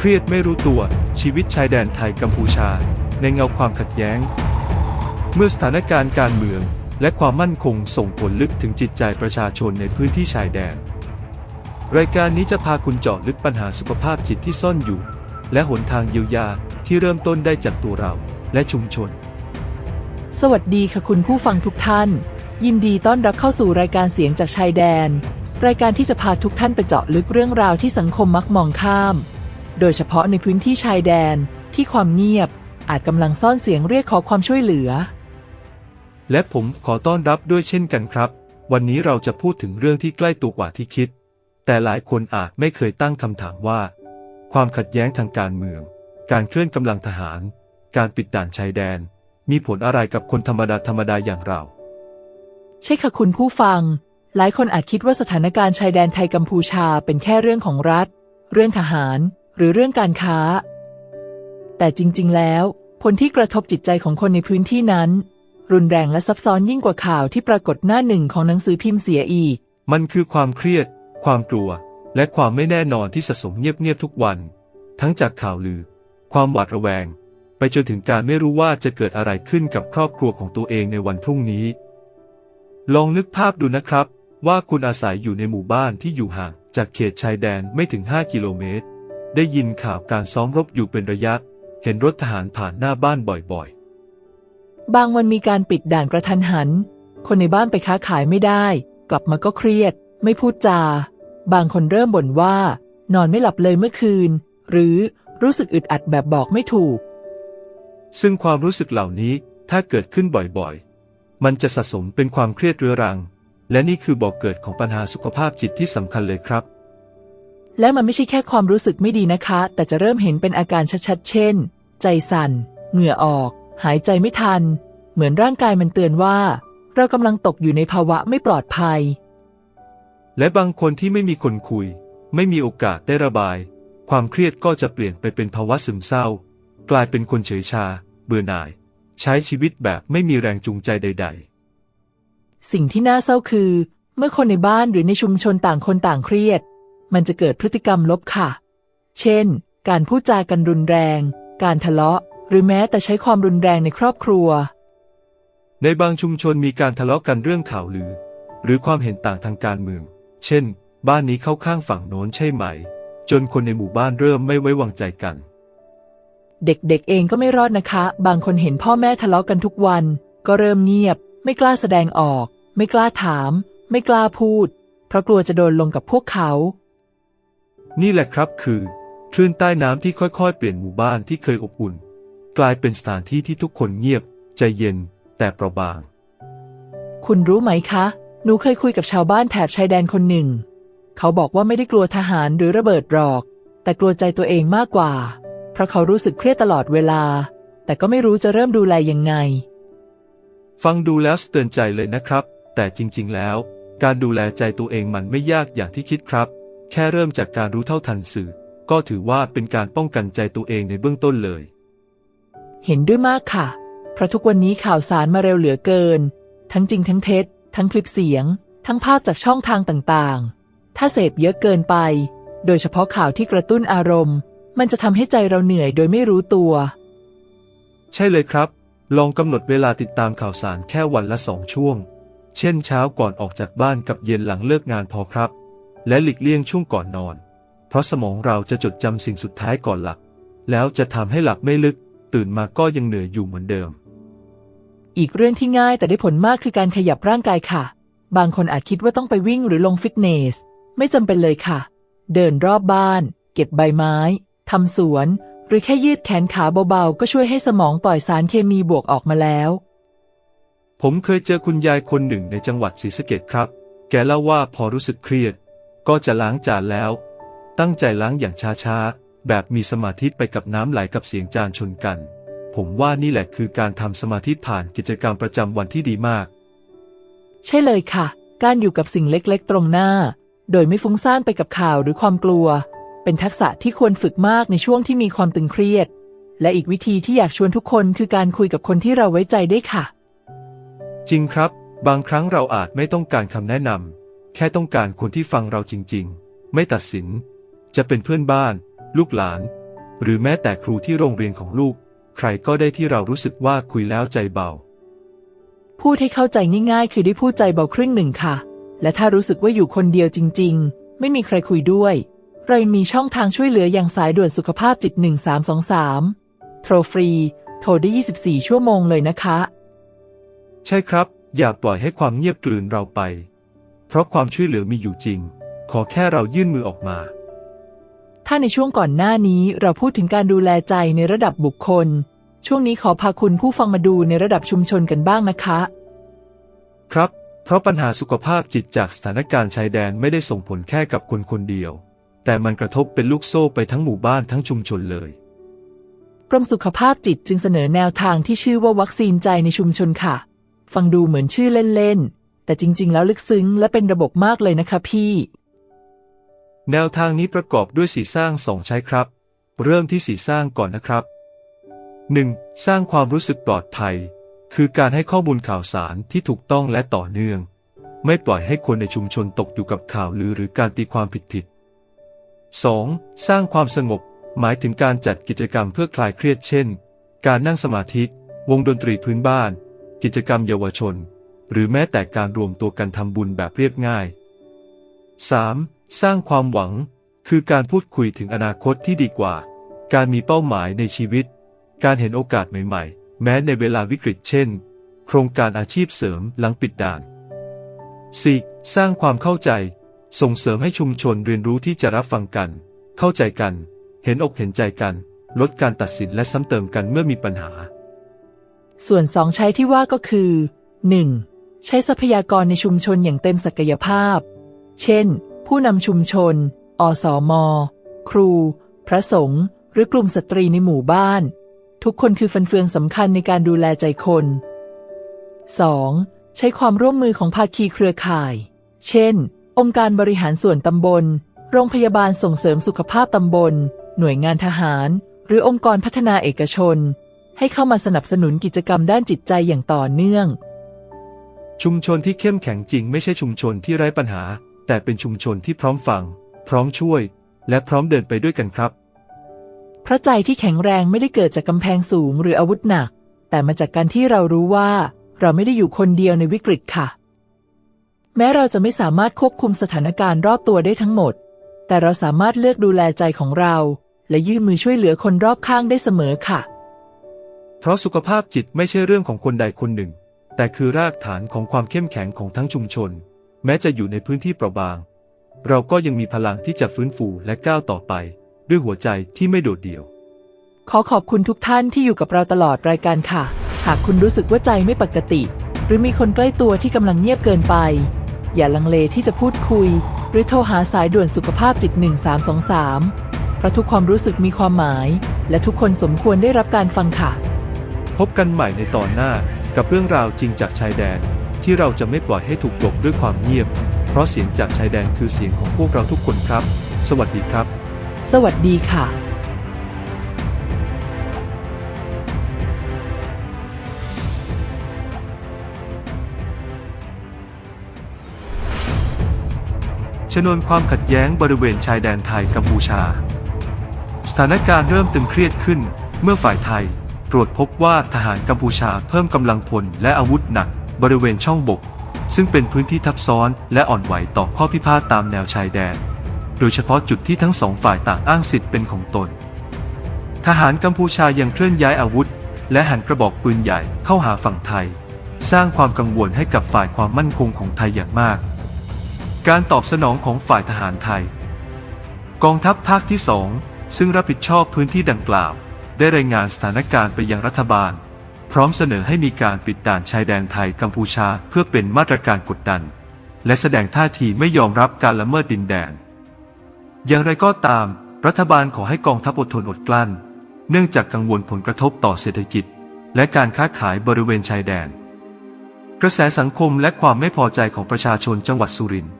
เครียดไม่รู้ตัว ชีวิตชายแดนไทยกัมพูชา ในเงาความขัดแย้ง เมื่อสถานการณ์การเมือง และความมั่นคงส่งผลลึกถึงจิตใจประชาชนในพื้นที่ชายแดน รายการนี้จะพาคุณเจาะลึกปัญหาสุขภาพจิตที่ซ่อนอยู่ และหนทางเยียวยาที่เริ่มต้นได้จากตัวเราและชุมชน สวัสดีค่ะคุณผู้ฟังทุกท่าน ยินดีต้อนรับเข้าสู่รายการเสียงจากชายแดน รายการที่จะพาทุกท่านไปเจาะลึกเรื่องราวที่สังคมมักมองข้าม โดยเฉพาะในพื้นที่ชายแดนที่ความเงียบอาจกำลังซ่อนเสียงเรียกขอความช่วยเหลือ และผมขอต้อนรับด้วยเช่นกันครับ วันนี้เราจะพูดถึงเรื่องที่ใกล้ตัวกว่าที่คิด แต่หลายคนอาจไม่เคยตั้งคำถามว่า ความขัดแย้งทางการเมือง การเคลื่อนกำลังทหาร การปิดด่านชายแดน มีผลอะไรกับคนธรรมดาธรรมดาอย่างเรา ใช่ค่ะคุณผู้ฟัง หลายคนอาจคิดว่าสถานการณ์ชายแดนไทยกัมพูชาเป็นแค่เรื่องของรัฐ เรื่องทหาร หรือเรื่องการค้า แต่จริง ๆ แล้วผลที่กระทบจิตใจของคนในพื้นที่นั้น รุนแรงและซับซ้อนยิ่งกว่าข่าวที่ปรากฏหน้าหนึ่งของหนังสือพิมพ์เสียอีก มันคือความเครียด ความกลัว และความไม่แน่นอนที่สะสมเงียบๆทุกวัน ทั้งจากข่าวลือ ความหวาดระแวง ไปจนถึงการไม่รู้ว่าจะเกิดอะไรขึ้นกับครอบครัวของตัวเองในวันพรุ่งนี้ ลองนึกภาพดูนะครับ ว่าคุณอาศัยอยู่ในหมู่บ้านที่อยู่ห่างจากเขตชายแดนไม่ถึง 5 กิโลเมตร ได้ยินข่าวการซ้อมรบอยู่เป็นระยะ เห็นรถทหารผ่านหน้าบ้านบ่อยบางวันมีการปิดด่านกระทันหัน คนในบ้านไปค้าขายไม่ได้ กลับมาก็เครียด ไม่พูดจา บางคนเริ่มบ่นว่า นอนไม่หลับเลยเมื่อคืน หรือรู้สึกอึดอัดแบบบอกไม่ถูกๆซึ่งความรู้สึกเหล่านี้ถ้าเกิดขึ้นบ่อยๆ มันจะสะสมเป็นความเครียดเรื้อรัง และนี่คือบอกเกิดของปัญหาสุขภาพจิตที่สำคัญเลยครับ และมันไม่ใช่แค่ความรู้สึกไม่ดีนะคะ แต่จะเริ่มเห็นเป็นอาการชัดๆ เช่น ใจสั่น เหงื่อออก หายใจไม่ทัน เหมือนร่างกายมันเตือนว่า เรากำลังตกอยู่ในภาวะไม่ปลอดภัย และบางคนที่ไม่มีคนคุย ไม่มีโอกาสได้ระบาย ความเครียดก็จะเปลี่ยนไปเป็นภาวะซึมเศร้า กลายเป็นคนเฉยชา เบื่อหน่าย ใช้ชีวิตแบบไม่มีแรงจูงใจใดสิ่งที่น่าเศร้าคือ เมื่อคนในบ้านหรือในชุมชนต่างคนต่างเครียด มันจะเกิดพฤติกรรมลบค่ะ เช่น การพูดจากันรุนแรง การทะเลาะ หรือแม้แต่ใช้ความรุนแรงในครอบครัวๆในบางชุมชนมีการทะเลาะกันเรื่องข่าวลือ หรือความเห็นต่างทางการเมือง เช่น บ้านนี้เข้าข้างฝั่งโน้นใช่ไหม จนคนในหมู่บ้านเริ่มไม่ไว้วางใจกัน เด็กๆเองก็ไม่รอดนะคะ บางคนเห็นพ่อแม่ทะเลาะกันทุกวัน ก็เริ่มเงียบ ไม่กล้าแสดงออก ไม่กล้าถาม ไม่กล้าพูด เพราะกลัวจะโดนลงกับพวกเขา นี่แหละครับคือคลื่นใต้น้ำที่ค่อยๆ เปลี่ยนหมู่บ้านที่เคยอบอุ่น กลายเป็นสถานที่ที่ทุกคนเงียบ ใจเย็น แต่เปราะบาง คุณรู้ไหมคะ หนูเคยคุยกับชาวบ้านแถบชายแดนคนหนึ่ง เขาบอกว่าไม่ได้กลัวทหารหรือระเบิดหรอก แต่กลัวใจตัวเองมากกว่า เพราะเขารู้สึกเครียดตลอดเวลา แต่ก็ไม่รู้จะเริ่มดูแลยังไง ฟังดูแล้วสะเตือนใจเลยนะครับ แต่จริง ๆ แล้ว การดูแลใจตัวเองมันไม่ยากอย่างที่คิดครับ แค่เริ่มจากการรู้เท่าทันสื่อ ก็ถือว่าเป็นการป้องกันใจตัวเองในเบื้องต้นเลย เห็นด้วยมากค่ะ เพราะทุกวันนี้ข่าวสารมาเร็วเหลือเกิน ทั้งจริงทั้งเท็จ ทั้งคลิปเสียง ทั้งภาพจากช่องทางต่างๆ ถ้าเสพเยอะเกินไป โดยเฉพาะข่าวที่กระตุ้นอารมณ์ มันจะทำให้ใจเราเหนื่อยโดยไม่รู้ตัว ใช่เลยครับ ลองกำหนดเวลาติดตามข่าวสารแค่วันละสองช่วง เช่นเช้าก่อนออกจากบ้านกับเย็นหลังเลิกงานพอครับ และหลีกเลี่ยงช่วงก่อนนอน เพราะสมองเราจะจดจำสิ่งสุดท้ายก่อนหลับ แล้วจะทำให้หลับไม่ลึก ตื่นมาก็ยังเหนื่อยอยู่เหมือนเดิม อีกเรื่องที่ง่ายแต่ได้ผลมากคือการขยับร่างกายค่ะ บางคนอาจคิดว่าต้องไปวิ่งหรือลงฟิตเนส ไม่จำเป็นเลยค่ะ เดินรอบบ้าน เก็บใบไม้ทำสวน หรือแค่ยืดแขนขาเบาๆ ก็ช่วยให้สมองปล่อยสารเคมีบวกออกมาแล้วผมเคยเจอคุณยายคนหนึ่งในจังหวัดศรีสะเกดครับ แกเล่าว่าพอรู้สึกเครียด ก็จะล้างจานแล้ว ตั้งใจล้างอย่างช้าๆ แบบมีสมาธิไปกับน้ำไหลกับเสียงจานชนกัน ผมว่านี่แหละคือการทำสมาธิผ่านกิจกรรมประจำวันที่ดีมาก ใช่เลยค่ะ การอยู่กับสิ่งเล็กๆ ตรงหน้า โดยไม่ฟุ้งซ่านไปกับข่าวหรือความกลัว เป็นทักษะที่ควรฝึกมากในช่วงที่มีความตึงเครียด และอีกวิธีที่อยากชวนทุกคนคือการคุยกับคนที่เราไว้ใจได้ค่ะ จริงครับ บางครั้งเราอาจไม่ต้องการคำแนะนำ แค่ต้องการคนที่ฟังเราจริงๆ ไม่ตัดสิน จะเป็นเพื่อนบ้าน ลูกหลาน หรือแม้แต่ครูที่โรงเรียนของลูก ใครก็ได้ที่เรารู้สึกว่าคุยแล้วใจเบา พูดให้เข้าใจง่ายๆ คือได้พูดใจเบาครึ่งหนึ่งค่ะ และถ้ารู้สึกว่าอยู่คนเดียวจริง ๆ ไม่มีใครคุยด้วย เรายังมีช่องทางช่วยเหลืออย่างสายด่วนสุขภาพจิต 1323 โทรฟรี โทรได้ 24 ชั่วโมงเลยนะคะ ใช่ครับ อย่าปล่อยให้ความเงียบกลืนเราไป เพราะความช่วยเหลือมีอยู่จริง ขอแค่เรายื่นมือออกมา ถ้าในช่วงก่อนหน้านี้เราพูดถึงการดูแลใจในระดับบุคคล ช่วงนี้ขอพาคุณผู้ฟังมาดูในระดับชุมชนกันบ้างนะคะ ครับ เพราะปัญหาสุขภาพจิตจากสถานการณ์ชายแดนไม่ได้ส่งผลแค่กับคนคนเดียว แต่มันกระทบเป็นลูกโซ่ไปทั้งหมู่บ้านทั้งชุมชนเลย กรมสุขภาพจิตจึงเสนอแนวทางที่ชื่อว่าวัคซีนใจในชุมชนค่ะ ฟังดูเหมือนชื่อเล่นๆ แต่จริง ๆ แล้วลึกซึ้งและเป็นระบบมากเลยนะคะพี่ แนวทางนี้ประกอบด้วยสีสร้างสองใช้ครับ เริ่มที่สีสร้างก่อนนะครับ 1. สร้างความรู้สึกปลอดภัย คือการให้ข้อมูลข่าวสารที่ถูกต้องและต่อเนื่อง ไม่ปล่อยให้คนในชุมชนตกอยู่กับข่าวลือหรือการตีความผิดๆ 2. สร้างความสงบ หมายถึงการจัดกิจกรรมเพื่อคลายเครียดเช่น การนั่งสมาธิ วงดนตรีพื้นบ้าน กิจกรรมเยาวชน หรือแม้แต่การรวมตัวกันทำบุญแบบเรียบง่าย 3. สร้างความหวัง คือการพูดคุยถึงอนาคตที่ดีกว่า การมีเป้าหมายในชีวิต การเห็นโอกาสใหม่ๆ แม้ในเวลาวิกฤตเช่น โครงการอาชีพเสริมหลังปิดด่าน 4. สร้างความเข้าใจ ส่งเสริมให้ชุมชนเรียนรู้ที่จะรับฟังกัน เข้าใจกัน เห็นอกเห็นใจกัน ลดการตัดสินและซ้ำเติมกันเมื่อมีปัญหา ส่วนสองใช้ที่ว่าก็คือ 1. ใช้ทรัพยากรในชุมชนอย่างเต็มศักยภาพ เช่น ผู้นำชุมชน อสมครู พระสงฆ์หรือกลุ่มสตรีในหมู่บ้าน ทุกคนคือฟันเฟืองสำคัญในการดูแลใจคน 2. ใช้ความร่วมมือของภาคีเครือข่าย เช่น องค์การบริหารส่วนตำบล โรงพยาบาลส่งเสริมสุขภาพตำบล หน่วยงานทหาร หรือองค์กรพัฒนาเอกชน ให้เข้ามาสนับสนุนกิจกรรมด้านจิตใจอย่างต่อเนื่อง ชุมชนที่เข้มแข็งจริงไม่ใช่ชุมชนที่ไร้ปัญหา แต่เป็นชุมชนที่พร้อมฟัง พร้อมช่วย และพร้อมเดินไปด้วยกันครับเพราะใจที่แข็งแรงไม่ได้เกิดจากกำแพงสูงหรืออาวุธหนัก แต่มาจากการที่เรารู้ว่า เราไม่ได้อยู่คนเดียวในวิกฤตค่ะ แม้เราจะไม่สามารถควบคุมสถานการณ์รอบตัวได้ทั้งหมด แต่เราสามารถเลือกดูแลใจของเรา และยื่นมือช่วยเหลือคนรอบข้างได้เสมอค่ะ เพราะสุขภาพจิตไม่ใช่เรื่องของคนใดคนหนึ่ง แต่คือรากฐานของความเข้มแข็งของทั้งชุมชน แม้จะอยู่ในพื้นที่เปราะบาง เราก็ยังมีพลังที่จะฟื้นฟูและก้าวต่อไป ด้วยหัวใจที่ไม่โดดเดี่ยว ขอขอบคุณทุกท่านที่อยู่กับเราตลอดรายการค่ะ หากคุณรู้สึกว่าใจไม่ปกติ หรือมีคนใกล้ตัวที่กำลังเงียบเกินไป อย่าลังเลที่จะพูดคุย หรือโทรหาสายด่วนสุขภาพจิต 1323 เพราะทุกความรู้สึกมีความหมาย และทุกคนสมควรได้รับการฟังค่ะ พบกันใหม่ในตอนหน้า กับเรื่องราวจริงจากชายแดน ที่เราจะไม่ปล่อยให้ถูกกลบด้วยความเงียบ เพราะเสียงจากชายแดนคือเสียงของพวกเราทุกคนครับ สวัสดีครับ สวัสดีค่ะชนวนความขัดแย้งบริเวณชายแดนไทยกัมพูชา สถานการณ์เริ่มตึงเครียดขึ้น เมื่อฝ่ายไทย ตรวจพบว่าทหารกัมพูชาเพิ่มกำลังพลและอาวุธหนัก บริเวณช่องบก ซึ่งเป็นพื้นที่ทับซ้อนและอ่อนไหวต่อข้อพิพาทตามแนวชายแดน โดยเฉพาะจุดที่ทั้งสองฝ่ายต่างอ้างสิทธิ์เป็นของตน ทหารกัมพูชายังเคลื่อนย้ายอาวุธ และหันกระบอกปืนใหญ่เข้าหาฝั่งไทย สร้างความกังวลให้กับฝ่ายความมั่นคงของไทยอย่างมาก การตอบสนองของฝ่ายทหารไทย กองทัพภาคที่สองซึ่งรับผิดชอบพื้นที่ดังกล่าว ได้รายงานสถานการณ์ไปยังรัฐบาล พร้อมเสนอให้มีการปิดด่านชายแดนไทยกัมพูชาเพื่อเป็นมาตรการกดดัน และแสดงท่าทีไม่ยอมรับการละเมิดดินแดน อย่างไรก็ตาม รัฐบาลขอให้กองทัพอดทนอดกลั้น เนื่องจากกังวลผลกระทบต่อเศรษฐกิจ และการค้าขายบริเวณชายแดน กระแสสังคมและความไม่พอใจของประชาชนจังหวัดสุรินทร์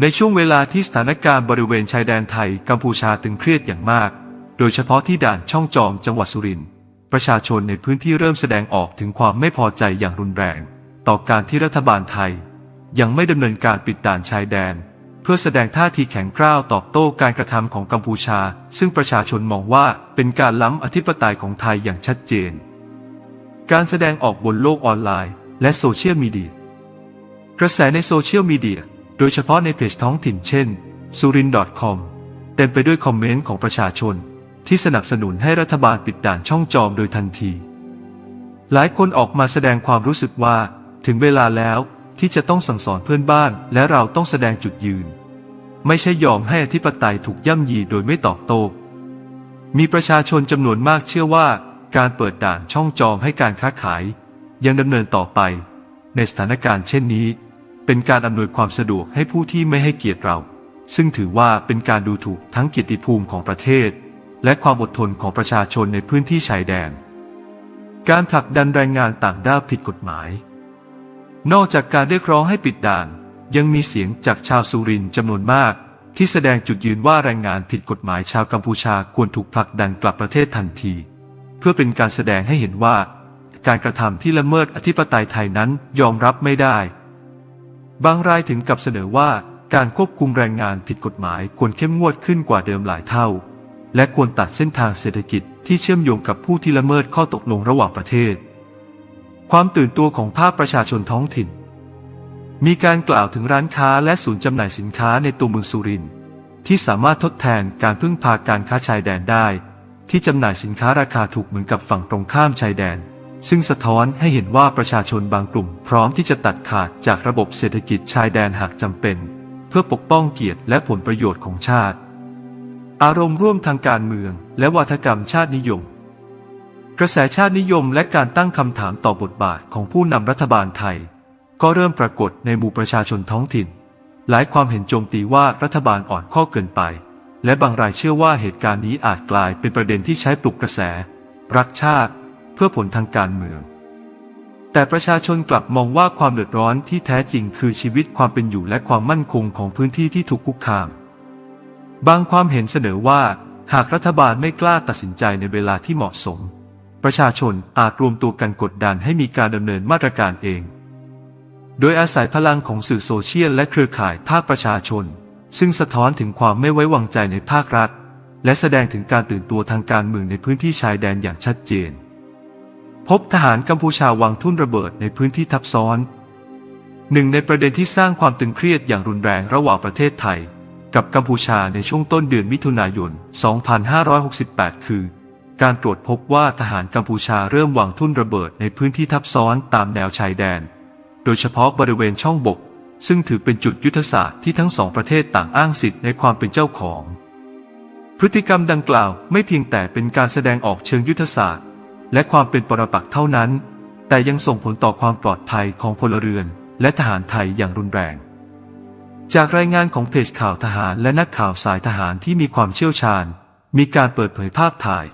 ในช่วงเวลาที่สถานการณ์บริเวณชายแดนไทยกัมพูชาตึงเครียดอย่างมาก โดยเฉพาะที่ด่านช่องจอมจังหวัดสุรินทร์ประชาชนในพื้นที่เริ่มแสดงออกถึงความไม่พอใจอย่างรุนแรง ต่อการที่รัฐบาลไทย ยังไม่ดำเนินการปิดด่านชายแดน เพื่อแสดงท่าทีแข็งกร้าวตอบโต้การกระทำของกัมพูชา ซึ่งประชาชนมองว่าเป็นการล้ำอธิปไตยของไทยอย่างชัดเจน การแสดงออกบนโลกออนไลน์ และโซเชียลมีเดียกระแสในโซเชียลมีเดียโดยเฉพาะในเพจท้องถิ่นเช่น s u r i n .com เต็มไปด้วยคอมเมนต์ของประชาชน ที่สนับสนุนให้รัฐบาลปิดด่านช่องจอมโดยทันที หลายคนออกมาแสดงความรู้สึกว่า ถึงเวลาแล้วที่จะต้องสั่งสอนเพื่อนบ้าน และเราต้องแสดงจุดยืน ไม่ใช่ยอมให้อธิปไตยถูกย่ำยีโดยไม่ตอบโต้มีประชาชนจำนวนมากเชื่อว่า การเปิดด่านช่องจอมให้การค้าขาย ยังดำเนินต่อไป ในสถานการณ์เช่นนี้ เป็นการอำนวยความสะดวกให้ผู้ที่ไม่ให้เกียรติเรา ซึ่งถือว่าเป็นการดูถูกทั้งเกียรติภูมิของประเทศ และความอดทนของประชาชนในพื้นที่ชายแดน การผลักดันแรงงานต่างด้าวผิดกฎหมาย นอกจากการเรียกร้องให้ปิดด่าน ยังมีเสียงจากชาวสุรินทร์จำนวนมาก ที่แสดงจุดยืนว่าแรงงานผิดกฎหมายชาวกัมพูชาควรถูกผลักดันกลับประเทศทันที เพื่อเป็นการแสดงให้เห็นว่า การกระทำที่ละเมิดอธิปไตยไทยนั้นยอมรับไม่ได้ บางรายถึงกับเสนอว่าการควบคุมแรงงานผิดกฎหมายควรเข้มงวดขึ้นกว่าเดิมหลายเท่า และควรตัดเส้นทางเศรษฐกิจที่เชื่อมโยงกับผู้ที่ละเมิดข้อตกลงระหว่างประเทศ ความตื่นตัวของภาคประชาชนท้องถิ่น มีการกล่าวถึงร้านค้าและศูนย์จำหน่ายสินค้าในตัวเมืองสุรินทร์ที่สามารถทดแทนการพึ่งพาการค้าชายแดนได้ ที่จำหน่ายสินค้าราคาถูกเหมือนกับฝั่งตรงข้ามชายแดน ซึ่งสะท้อนให้เห็นว่าประชาชนบางกลุ่ม พร้อมที่จะตัดขาดจากระบบเศรษฐกิจชายแดนหากจำเป็น เพื่อปกป้องเกียรติและผลประโยชน์ของชาติ อารมณ์ร่วมทางการเมือง และวัฒกรรมชาตินิยม กระแสชาตินิยมและการตั้งคำถามต่อบทบาทของผู้นำรัฐบาลไทย ก็เริ่มปรากฏในหมู่ประชาชนท้องถิ่น หลายความเห็นโจมตีว่ารัฐบาลอ่อนข้อเกินไป และบางรายเชื่อว่าเหตุการณ์นี้อาจกลายเป็นประเด็นที่ใช้ปลุกกระแส รักชาติ เพื่อผลทางการเมือง แต่ประชาชนกลับมองว่าความเดือดร้อนที่แท้จริงคือชีวิตความเป็นอยู่และความมั่นคงของพื้นที่ที่ถูกคุกคาม บางความเห็นเสนอว่า หากรัฐบาลไม่กล้าตัดสินใจในเวลาที่เหมาะสม ประชาชนอาจรวมตัวกันกดดันให้มีการดำเนินมาตรการเอง โดยอาศัยพลังของสื่อโซเชียลและเครือข่ายภาคประชาชน ซึ่งสะท้อนถึงความไม่ไว้วางใจในภาครัฐ และแสดงถึงการตื่นตัวทางการเมืองในพื้นที่ชายแดนอย่างชัดเจน พบทหารกัมพูชาวางทุ่นระเบิดในพื้นที่ทับซ้อนหนึ่งในประเด็นที่สร้างความตึงเครียดอย่างรุนแรงระหว่างประเทศไทย กับกัมพูชาในช่วงต้นเดือนมิถุนายน 2568 คือ การตรวจพบว่าทหารกัมพูชาเริ่มวางทุ่นระเบิดในพื้นที่ทับซ้อนตามแนวชายแดน โดยเฉพาะบริเวณช่องบก ซึ่งถือเป็นจุดยุทธศาสตร์ที่ทั้งสองประเทศต่างอ้างสิทธิ์ในความเป็นเจ้าของ พฤติกรรมดังกล่าวไม่เพียงแต่เป็นการแสดงออกเชิงยุทธศาสตร์ และความเป็นปรปักษ์เท่านั้น แต่ยังส่งผลต่อความปลอดภัยของพลเรือน และทหารไทยอย่างรุนแรง จากรายงานของเพจข่าวทหารและนักข่าวสายทหารที่มีความเชี่ยวชาญ มีการเปิดเผยภาพถ่าย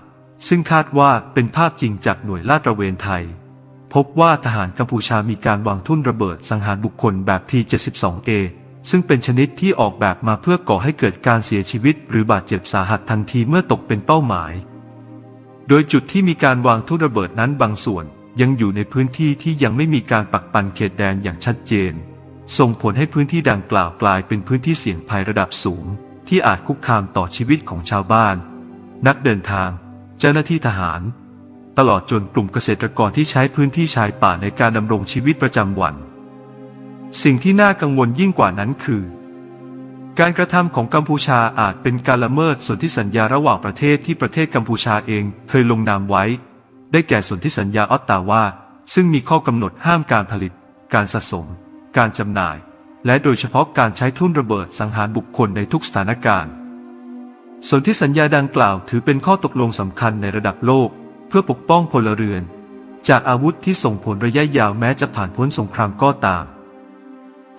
ซึ่งคาดว่าเป็นภาพจริงจากหน่วยลาดตระเวนไทย พบว่าทหารกัมพูชามีการวางทุ่นระเบิดสังหารบุคคลแบบ T72A ซึ่งเป็นชนิดที่ออกแบบมาเพื่อก่อให้เกิดการเสียชีวิต หรือบาดเจ็บสาหัสทันทีเมื่อตกเป็นเป้าหมาย โดยจุดที่มีการวางทุ่นระเบิดนั้นบางส่วน ยังอยู่ในพื้นที่ที่ยังไม่มีการปักปันเขตแดนอย่างชัดเจน ส่งผลให้พื้นที่ดังกล่าวกลายเป็นพื้นที่เสี่ยงภัยระดับสูง ที่อาจคุกคามต่อชีวิตของชาวบ้าน นักเดินทาง เจ้าหน้าที่ทหาร ตลอดจนกลุ่มเกษตรกรที่ใช้พื้นที่ชายป่าในการดำรงชีวิตประจำวัน สิ่งที่น่ากังวลยิ่งกว่านั้นคือ การกระทำของกัมพูชาอาจเป็นการละเมิดสนธิสัญญาระหว่างประเทศที่ประเทศกัมพูชาเองเคยลงนามไว้ ได้แก่สนธิสัญญาออตตาวาซึ่งมีข้อกำหนดห้ามการผลิต การสะสม การจำหน่าย และโดยเฉพาะการใช้ทุ่นระเบิดสังหารบุคคลในทุกสถานการณ์ สนธิสัญญาดังกล่าวถือเป็นข้อตกลงสำคัญในระดับโลก เพื่อปกป้องพลเรือน จากอาวุธที่ส่งผลระยะยาวแม้จะผ่านพ้นสงครามก็ตาม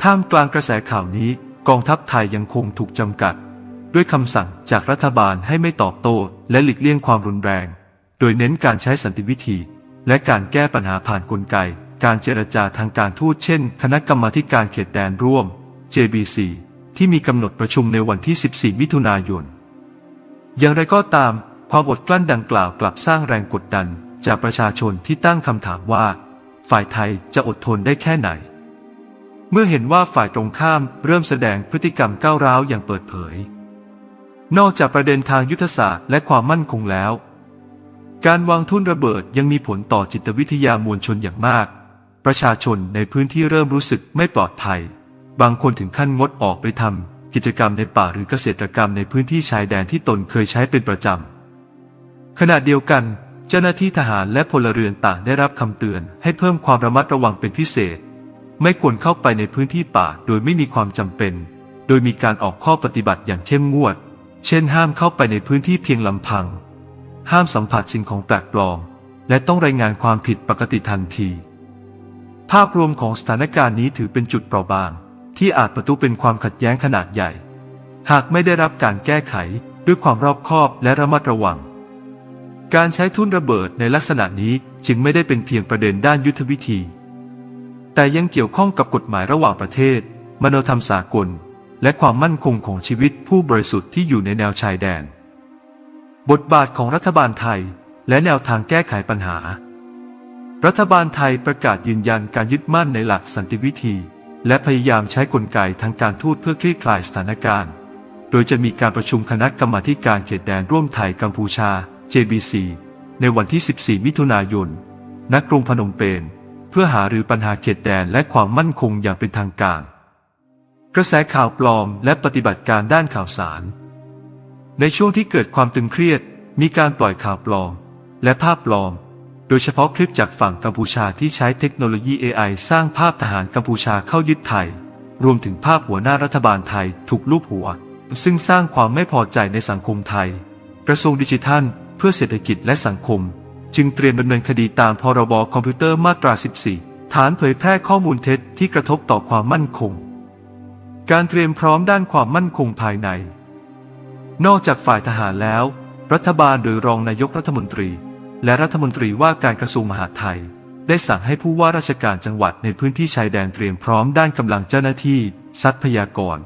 ท่ามกลางกระแสข่าวนี้กองทัพไทยยังคงถูกจำกัด ด้วยคำสั่งจากรัฐบาลให้ไม่ตอบโต้และหลีกเลี่ยงความรุนแรง โดยเน้นการใช้สันติวิธี และการแก้ปัญหาผ่านกลไก การเจรจาทางการทูตเช่น คณะกรรมาการเขตแดนร่วม JBC ที่มีกำหนดประชุมในวันที่ 14 มิถุนายน อย่างไรก็ตาม ความอดกลั้นดังกล่าวกลับสร้างแรงกดดันจากประชาชนที่ตั้งคำถามว่า ฝ่ายไทยจะอดทนได้แค่ไหน เมื่อเห็นว่าฝ่ายตรงข้ามเริ่มแสดงพฤติกรรมก้าวร้าวอย่างเปิดเผย นอกจากประเด็นทางยุทธศาสตร์และความมั่นคงแล้ว การวางทุ่นระเบิดยังมีผลต่อจิตวิทยามวลชนอย่างมาก ประชาชนในพื้นที่เริ่มรู้สึกไม่ปลอดภัย บางคนถึงขั้นงดออกไปทำกิจกรรมในป่าหรือเกษตรกรรมในพื้นที่ชายแดนที่ตนเคยใช้เป็นประจำ ขณะเดียวกัน เจ้าหน้าที่ทหารและพลเรือนต่างได้รับคำเตือน ให้เพิ่มความระมัดระวังเป็นพิเศษ ไม่ควรเข้าไปในพื้นที่ป่าโดยไม่มีความจำเป็น โดยมีการออกข้อปฏิบัติอย่างเข้มงวด เช่นห้ามเข้าไปในพื้นที่เพียงลำพัง ห้ามสัมผัสสิ่งของแปลกปลอม และต้องรายงานความผิดปกติทันที ภาพรวมของสถานการณ์นี้ถือเป็นจุดเปราะบาง ที่อาจประตูเป็นความขัดแย้งขนาดใหญ่ หากไม่ได้รับการแก้ไขด้วยความรอบคอบและระมัดระวัง การใช้ทุ่นระเบิดในลักษณะนี้จึงไม่ได้เป็นเพียงประเด็นด้านยุทธวิธี แต่ยังเกี่ยวข้องกับกฎหมายระหว่างประเทศ มโนธรรมสากล และความมั่นคงของชีวิตผู้บริสุทธิ์ที่อยู่ในแนวชายแดน บทบาทของรัฐบาลไทย และแนวทางแก้ไขปัญหา รัฐบาลไทยประกาศยืนยันการยึดมั่นในหลักสันติวิธี และพยายามใช้กลไกทางการทูตเพื่อคลี่คลายสถานการณ์ โดยจะมีการประชุมคณะกรรมาการเขตแดนร่วมไทยกัมพูชา JBC ในวันที่ 14 มิถุนายน ณ กรุงพนมเปญ เพื่อหารือปัญหาเขตแดนและความมั่นคงอย่างเป็นทางการ กระแสข่าวปลอมและปฏิบัติการด้านข่าวสาร ในช่วงที่เกิดความตึงเครียด มีการปล่อยข่าวปลอม และภาพปลอม โดยเฉพาะคลิปจากฝั่งกัมพูชาที่ใช้เทคโนโลยี AI สร้างภาพทหารกัมพูชาเข้ายึดไทย รวมถึงภาพหัวหน้ารัฐบาลไทยถูกลูบหัว ซึ่งสร้างความไม่พอใจในสังคมไทย กระทรวงดิจิทัล เพื่อเศรษฐกิจและสังคม จึงเตรียมดำเนินคดีตามพรบคอมพิวเตอร์มาตรา 14 ฐานเผยแพร่ข้อมูลเท็จที่กระทบต่อความมั่นคง การเตรียมพร้อมด้านความมั่นคงภายใน นอกจากฝ่ายทหารแล้ว รัฐบาลโดยรองนายกรัฐมนตรี และรัฐมนตรีว่าการกระทรวงมหาดไทย ได้สั่งให้ผู้ว่าราชการจังหวัดในพื้นที่ชายแดนเตรียมพร้อมด้านกำลังเจ้าหน้าที่ ทรัพยากร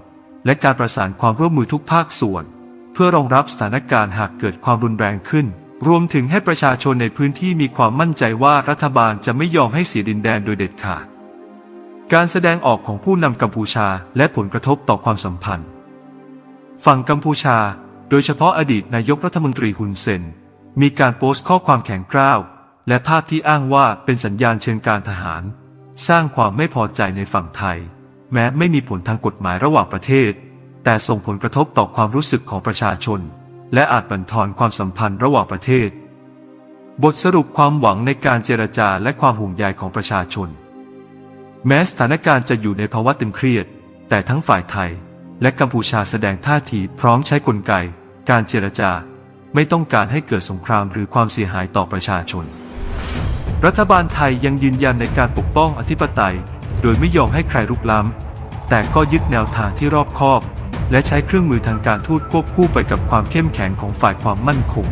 และการประสานความร่วมมือทุกภาคส่วน เพื่อรองรับสถานการณ์หากเกิดความรุนแรงขึ้น รวมถึงให้ประชาชนในพื้นที่มีความมั่นใจว่ารัฐบาลจะไม่ยอมให้เสียดินแดนโดยเด็ดขาด การแสดงออกของผู้นำกัมพูชาและผลกระทบต่อความสัมพันธ์ ฝั่งกัมพูชา โดยเฉพาะอดีตนายกรัฐมนตรีฮุนเซน มีการโพสต์ข้อความแข็งกร้าว และภาพที่อ้างว่าเป็นสัญญาณเชิงการทหาร สร้างความไม่พอใจในฝั่งไทย แม้ไม่มีผลทางกฎหมายระหว่างประเทศ แต่ส่งผลกระทบต่อความรู้สึกของประชาชน และอาจบั่นทอนความสัมพันธ์ระหว่างประเทศ บทสรุปความหวังในการเจรจาและความห่วงใยของประชาชน แม้สถานการณ์จะอยู่ในภาวะตึงเครียด แต่ทั้งฝ่ายไทย และกัมพูชาแสดงท่าทีพร้อมใช้กลไก การเจรจา ไม่ต้องการให้เกิดสงครามหรือความเสียหายต่อประชาชน รัฐบาลไทยยังยืนยันในการปกป้องอธิปไตย โดยไม่ยอมให้ใครรุกล้ำ แต่ก็ยึดแนวทางที่รอบคอบ และใช้เครื่องมือทางการทูตควบคู่ไปกับความเข้มแข็งของฝ่ายความมั่นคง